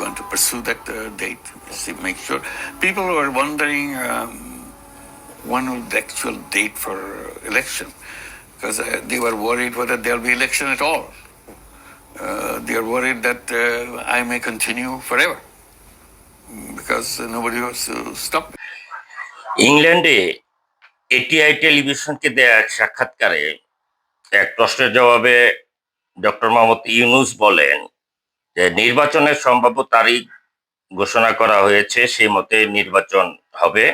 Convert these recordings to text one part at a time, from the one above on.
going to pursue that uh, date. See, make sure people were wondering um, when will the actual date for election, because uh, they were worried whether there'll be election at all. Uh, they are worried that uh, I may continue forever because nobody wants to stop. ইংল্যান্ডে ATI টেলিভিশনকে দেয়া এক সাক্ষাৎকারে এক প্রশ্নের জবাবে doctor Mohammad Yunus বলেন যে নির্বাচনের সম্ভাব্য তারিখ ঘোষণা করা হয়েছে, সেই মতে নির্বাচন হবে।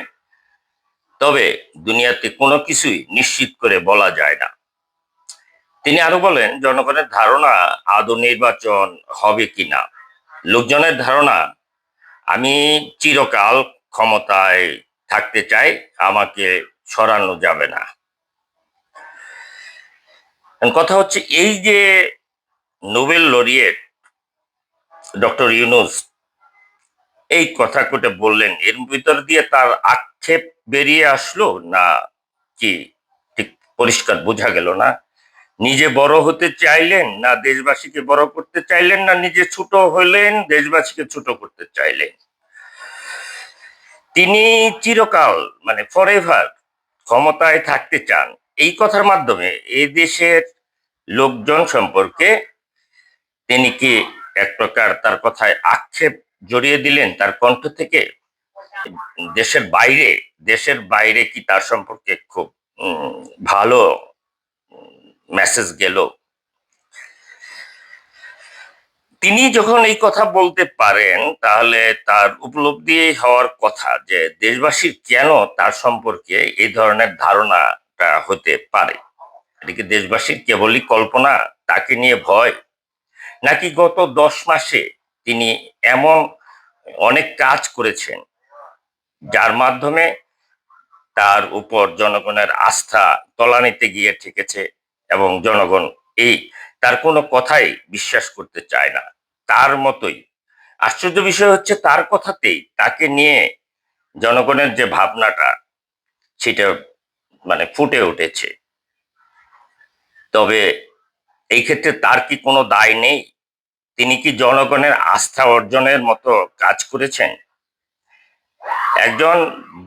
তবে দুনিয়াতে কোনো কিছুই নিশ্চিত করে বলা যায় না। তিনি আরও বলেন, জনগণের ধারণা আদৌ নির্বাচন হবে কিনা? লোকজনের ধারণা, আমি চিরকাল ক্ষমতায় থাকতে চাই, আমাকে সরানো যাবে না। কথা হচ্ছে, এই যে নোবেল লরিয়েট ডক্টর ইউনুস এই কথা কোটে বললেন, এর ভিতর দিয়ে তার আক্ষেপ বেরিয়ে আসলো না কি? ঠিক পরিষ্কার বোঝা গেল না। নিজে বড় হতে চাইলেন না দেশবাসীকে বড় করতে চাইলেন না নিজে ছোট হলেন দেশবাসীকে ছোট করতে চাইলেন? তিনি চিরকাল মানে ফরএভার ক্ষমতায় থাকতে চান। এই কথার মাধ্যমে এই দেশের লোকজন সম্পর্কে তিনি কি এক প্রকার তার কথায় আক্ষেপ জড়িয়ে দিলেন তার কণ্ঠ থেকে। দেশের বাইরে দেশের বাইরে কি তার সম্পর্কে খুব ভালো মেসেজ গেল। তিনি যখন এই কথা বলতে পারেন, তাহলে তার উপলব্ধি হওয়ার কথা যে দেশবাসীর কেন তার সম্পর্কে এই ধরনের ধারণাটা হতে পারে। এটা কি দেশবাসীর কেবলই কল্পনা? তাকে নিয়ে ভয়? নাকি গত দশ মাসে তিনি এমন অনেক কাজ করেছেন, যার মাধ্যমে তার উপর জনগণের আস্থা তলানিতে গিয়ে ঠেকেছে এবং জনগণ এই তার কোনো কথাই বিশ্বাস করতে চায় না। তার মতোই। আশ্চর্য বিষয় হচ্ছে তার কথাতেই তাকে নিয়ে জনগণের যে ভাবনাটা, সেটা মানে ফুটে উঠেছে। তবে এই ক্ষেত্রে তার কি কোনো দায় নেই? তিনি কি জনগণের আস্থা অর্জনের মতো কাজ করেছেন? একজন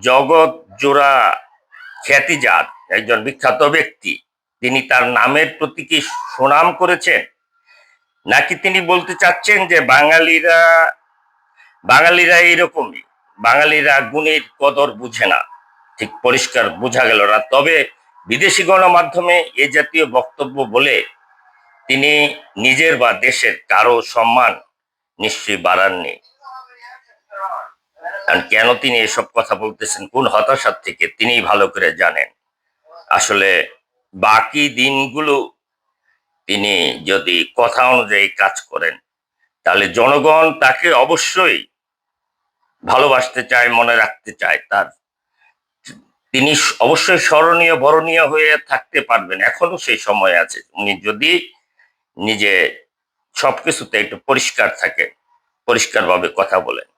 জগৎ জোড়া খ্যাতিজাত, একজন বিখ্যাত ব্যক্তি, তিনি তার নামের প্রতি কি সুনাম করেছেন? নাকি তিনি বলতে চাচ্ছেন যে বাঙালিরা বাঙালিরা এইরকমই, বাঙালিরা গুণের কদর বুঝে না। ঠিক পরিষ্কার বোঝা গেল না। তবে বিদেশি গণমাধ্যমে এ জাতীয় বক্তব্য বলে তিনি নিজের বা দেশের কারও সম্মান নিশ্চয়ই বাড়াননি। আর কেন তিনি এসব কথা বলতেছেন? কোন হতাশার থেকে? তিনি ভালো করে জানেন। আসলে বাকি দিনগুলো তিনি যদি কথা অনুযায়ী কাজ করেন, তাহলে জনগণ তাকে অবশ্যই ভালোবাসতে চায়, মনে রাখতে চায়। তার তিনি অবশ্যই স্মরণীয়, বরণীয় হয়ে থাকতে পারবেন। এখনও সেই সময় আছে। উনি যদি নিজে সবকিছুতে একটু পরিষ্কার থাকে পরিষ্কারভাবে কথা বলেন।